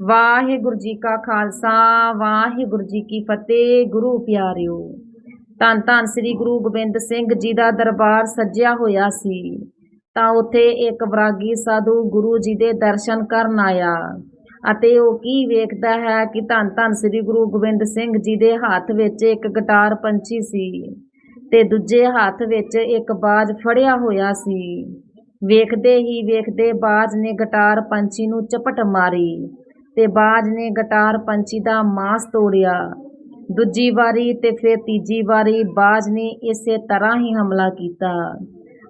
ਵਾਹਿਗੁਰੂ ਜੀ ਕਾ ਖਾਲਸਾ, ਵਾਹਿਗੁਰੂ ਜੀ ਕੀ ਫਤਿਹ, ਗੁਰੂ ਪਿਆਰਿਓ। ਧੰਨ ਧੰਨ ਸ੍ਰੀ ਗੁਰੂ ਗੋਬਿੰਦ ਸਿੰਘ ਜੀ ਦਾ ਦਰਬਾਰ ਸੱਜਿਆ ਹੋਇਆ ਸੀ। ਤਾਂ ਉੱਥੇ ਇੱਕ ਵਰਾਗੀ ਸਾਧੂ ਗੁਰੂ ਜੀ ਦੇ ਦਰਸ਼ਨ ਕਰਨ ਆਇਆ ਅਤੇ ਉਹ ਕੀ ਵੇਖਦਾ ਹੈ ਕਿ ਧੰਨ ਧੰਨ ਸ੍ਰੀ ਗੁਰੂ ਗੋਬਿੰਦ ਸਿੰਘ ਜੀ ਦੇ ਹੱਥ ਵਿੱਚ ਇੱਕ ਗਟਾਰ ਪੰਛੀ ਸੀ ਤੇ ਦੂਜੇ ਹੱਥ ਵਿੱਚ ਇੱਕ ਬਾਜ ਫੜਿਆ ਹੋਇਆ ਸੀ। ਵੇਖਦੇ ਹੀ ਵੇਖਦੇ ਬਾਜ ਨੇ ਗਟਾਰ ਪੰਛੀ ਨੂੰ ਚਪਟ ਮਾਰੀ ਤੇ ਬਾਜ ਨੇ ਗਟਾਰ ਪੰਛੀ ਦਾ ਮਾਸ ਤੋੜਿਆ। ਦੂਜੀ ਵਾਰੀ ਤੇ ਫਿਰ ਤੀਜੀ ਵਾਰੀ ਬਾਜ ਨੇ ਇਸੇ ਤਰ੍ਹਾਂ ਹੀ ਹਮਲਾ ਕੀਤਾ।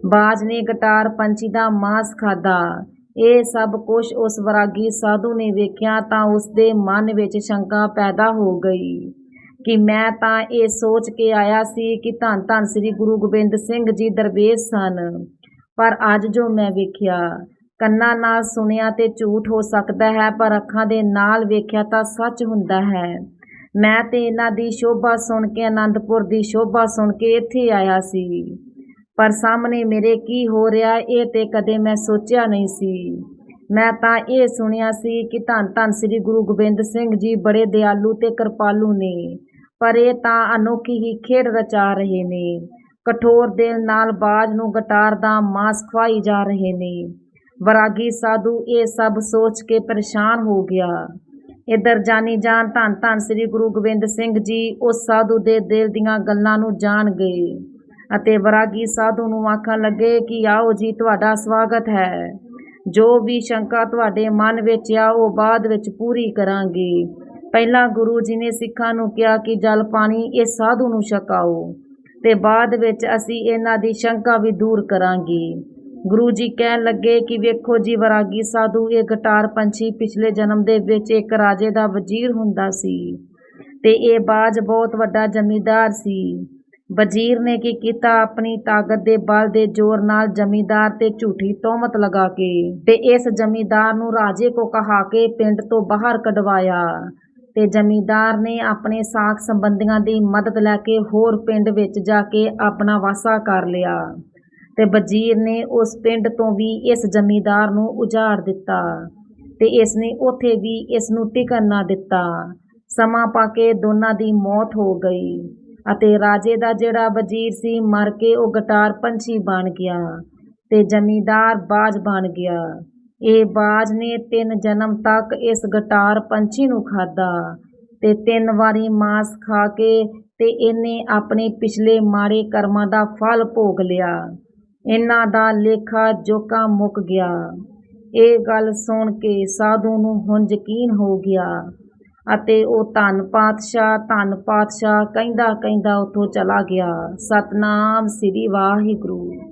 ਬਾਜ ਨੇ ਗਟਾਰ ਪੰਛੀ ਦਾ ਮਾਸ ਖਾਦਾ ਇਹ ਸਭ ਕੁਝ ਉਸ ਵਰਾਗੀ ਸਾਧੂ ਨੇ ਵੇਖਿਆ ਤਾਂ ਉਸ ਦੇ ਮਨ ਵਿੱਚ ਸ਼ੰਕਾ ਪੈਦਾ ਹੋ ਗਈ ਕਿ ਮੈਂ ਤਾਂ ਇਹ ਸੋਚ ਕੇ ਆਇਆ ਸੀ ਕਿ ਧੰਨ ਧੰਨ ਸ੍ਰੀ ਗੁਰੂ ਗੋਬਿੰਦ ਸਿੰਘ ਜੀ ਦਰਵੇਸ਼ ਸਨ। ਪਰ ਅੱਜ ਜੋ ਮੈਂ ਵੇਖਿਆ ਕੰਨਾਂ ਨਾਲ ਸੁਣਿਆ ਤੇ ਝੂਠ ਹੋ ਸਕਦਾ ਹੈ, ਪਰ ਅੱਖਾਂ ਦੇ ਨਾਲ ਵੇਖਿਆ ਤਾਂ ਸੱਚ ਹੁੰਦਾ ਹੈ। ਮੈਂ ਤੇ ਇਹਨਾਂ ਦੀ ਸ਼ੋਭਾ ਸੁਣ ਕੇ ਆਨੰਦਪੁਰ ਦੀ ਸ਼ੋਭਾ ਸੁਣ ਕੇ ਇੱਥੇ ਆਇਆ ਸੀ। ਪਰ ਸਾਹਮਣੇ ਮੇਰੇ ਕੀ ਹੋ ਰਿਹਾ, ਇਹ ਤੇ ਕਦੇ ਮੈਂ ਸੋਚਿਆ ਨਹੀਂ ਸੀ। ਮੈਂ ਤਾਂ ਇਹ ਸੁਣਿਆ ਸੀ ਕਿ ਧੰਨ ਧੰਨ ਸ੍ਰੀ ਗੁਰੂ ਗੋਬਿੰਦ ਸਿੰਘ ਜੀ ਬੜੇ ਦਿਆਲੂ ਤੇ ਕਿਰਪਾਲੂ ਨੇ, ਪਰ ਇਹ ਤਾਂ ਅਨੋਖੀ ਹੀ ਖੇਡ ਰਚਾ ਰਹੇ ਨੇ। ਕਠੋਰ ਦਿਲ ਨਾਲ ਬਾਜ ਨੂੰ ਗਟਾਰ ਦਾ ਮਾਸ ਖਵਾਈ ਜਾ ਰਹੇ ਨੇ। ਵਰਾਗੀ ਸਾਧੂ, ਇਹ ਸਭ ਸੋਚ ਕੇ ਪਰੇਸ਼ਾਨ ਹੋ ਗਿਆ। ਇਧਰ ਜਾਨੀ ਜਾਨ ਧੰਨ ਧੰਨ ਸ੍ਰੀ ਗੁਰੂ ਗੋਬਿੰਦ ਸਿੰਘ ਜੀ ਉਸ ਸਾਧੂ ਦੇ ਦਿਲ ਦੀਆਂ ਗੱਲਾਂ ਨੂੰ ਜਾਣ ਗਏ ਅਤੇ ਵਰਾਗੀ ਸਾਧੂ ਨੂੰ ਆਖਣ ਲੱਗੇ ਕਿ ਆਓ ਜੀ, ਤੁਹਾਡਾ ਸਵਾਗਤ ਹੈ। ਜੋ ਵੀ ਸ਼ੰਕਾ ਤੁਹਾਡੇ ਮਨ ਵਿੱਚ ਆ, ਉਹ ਬਾਅਦ ਵਿੱਚ ਪੂਰੀ ਕਰਾਂਗੇ। ਪਹਿਲਾਂ ਗੁਰੂ ਜੀ ਨੇ ਸਿੱਖਾਂ ਨੂੰ ਕਿਹਾ ਕਿ ਜਲ ਪਾਣੀ ਇਹ ਸਾਧੂ ਨੂੰ ਛਕਾਓ ਤੇ ਬਾਅਦ ਵਿੱਚ ਅਸੀਂ ਇਹਨਾਂ ਦੀ ਸ਼ੰਕਾ ਵੀ ਦੂਰ ਕਰਾਂਗੇ। ਗੁਰੂ ਜੀ ਕਹਿਣ ਲੱਗੇ ਕਿ ਵੇਖੋ ਜੀ ਵਰਾਗੀ ਸਾਧੂ, ਇਹ ਗਟਾਰ ਪੰਛੀ ਪਿਛਲੇ ਜਨਮ ਦੇ ਵਿੱਚ ਇੱਕ ਰਾਜੇ ਦਾ ਵਜ਼ੀਰ ਹੁੰਦਾ ਸੀ ਤੇ ਇਹ ਬਾਜ ਬਹੁਤ ਵੱਡਾ ਜ਼ਮੀਂਦਾਰ ਸੀ। ਵਜ਼ੀਰ ਨੇ ਕੀ ਕੀਤਾ? ਆਪਣੀ ਤਾਕਤ ਦੇ ਬਲ ਦੇ ਜ਼ੋਰ ਨਾਲ ਜ਼ਮੀਂਦਾਰ ਤੇ ਝੂਠੀ ਤੋਮਤ ਲਗਾ ਕੇ ਤੇ ਇਸ ਜ਼ਮੀਂਦਾਰ ਨੂੰ ਰਾਜੇ ਕੋ ਕਹਾ ਕੇ ਪਿੰਡ ਤੋਂ ਬਾਹਰ ਕਢਵਾਇਆ ਤੇ ਜ਼ਮੀਂਦਾਰ ਨੇ ਆਪਣੇ ਸਾਖ ਸੰਬੰਧੀਆਂ ਦੀ ਮਦਦ ਲੈ ਕੇ ਹੋਰ ਪਿੰਡ ਵਿੱਚ ਜਾ ਕੇ ਆਪਣਾ ਵਾਸਾ ਕਰ ਲਿਆ। ਤੇ ਵਜ਼ੀਰ ਨੇ ਉਸ ਪਿੰਡ ਤੋਂ ਵੀ ਇਸ ਜ਼ਮੀਂਦਾਰ ਨੂੰ ਉਜਾੜ ਦਿੱਤਾ ਤੇ ਇਸ ਨੇ ਉੱਥੇ ਵੀ ਇਸ ਨੂੰ ਟਿਕਣ ਨਾ ਦਿੱਤਾ। ਸਮਾਂ ਪਾ ਕੇ ਦੋਨਾਂ ਦੀ ਮੌਤ ਹੋ ਗਈ ਅਤੇ ਰਾਜੇ ਦਾ ਜਿਹੜਾ ਵਜ਼ੀਰ ਸੀ ਮਰ ਕੇ ਉਹ ਗਟਾਰ ਪੰਛੀ ਬਣ ਗਿਆ ਤੇ ਜ਼ਮੀਂਦਾਰ ਬਾਜ ਬਣ ਗਿਆ। ਇਹ ਬਾਜ ਨੇ ਤਿੰਨ ਜਨਮ ਤੱਕ ਇਸ ਗਟਾਰ ਪੰਛੀ ਨੂੰ ਖਾਦਾ ਤੇ ਤਿੰਨ ਵਾਰੀ ਮਾਸ ਖਾ ਕੇ ਤੇ ਇਹਨੇ ਆਪਣੇ ਪਿਛਲੇ ਮਾੜੇ ਕਰਮਾਂ ਦਾ ਫਲ ਭੋਗ ਲਿਆ। ਇਹਨਾਂ ਦਾ ਲੇਖਾ ਜੋਕਾ ਮੁੱਕ ਗਿਆ। ਇਹ ਗੱਲ ਸੁਣ ਕੇ ਸਾਧੂ ਨੂੰ ਹੁਣ ਯਕੀਨ ਹੋ ਗਿਆ ਅਤੇ ਉਹ ਧੰਨ ਪਾਤਸ਼ਾਹ ਧੰਨ ਪਾਤਸ਼ਾਹ ਕਹਿੰਦਾ ਕਹਿੰਦਾ ਉੱਥੋਂ ਚਲਾ ਗਿਆ। ਸਤਨਾਮ ਸ੍ਰੀ ਵਾਹਿਗੁਰੂ।